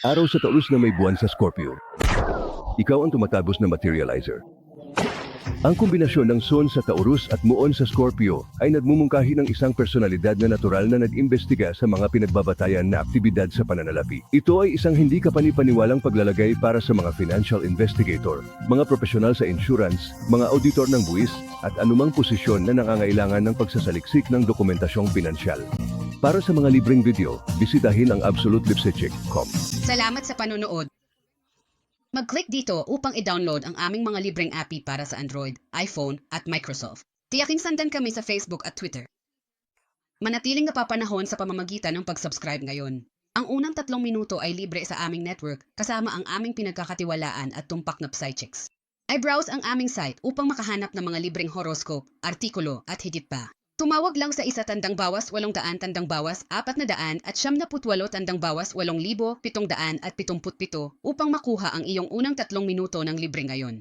Araw sa taurus na may buwan sa Scorpio. Ikaw ang tumatagos na materializer. Ang kombinasyon ng Sun sa Taurus at Muon sa Scorpio ay nagmumungkahi ng isang personalidad na natural na nag-imbestiga sa mga pinagbabatayan na aktibidad sa pananalapi. Ito ay isang hindi kapanipaniwalang paglalagay para sa mga financial investigator, mga profesional sa insurance, mga auditor ng buwis, at anumang posisyon na nangangailangan ng pagsasaliksik ng dokumentasyong pinansyal. Para sa mga libreng video, bisitahin ang absolutelipsecheck.com. Salamat sa panonood. Mag-click dito upang i-download ang aming mga libreng API para sa Android, iPhone at Microsoft. Tiyaking sandan kami sa Facebook at Twitter. Manatiling napapanahon sa pamamagitan ng pag-subscribe ngayon. Ang unang tatlong minuto ay libre sa aming network kasama ang aming pinagkakatiwalaan at tumpak na psychics. I-browse ang aming site upang makahanap ng mga libreng horoscope, artikulo at higit pa. Tumawag lang sa isa tandang bawas walong daan tandang bawas apat na daan at siyam na putwalo tandang bawas walong libo pitong daan at pitumput pito upang makuha ang iyong unang tatlong minuto ng libre ngayon.